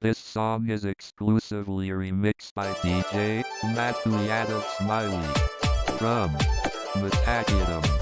This song is exclusively remixed by DJ Matthew Smiley from Matakitum.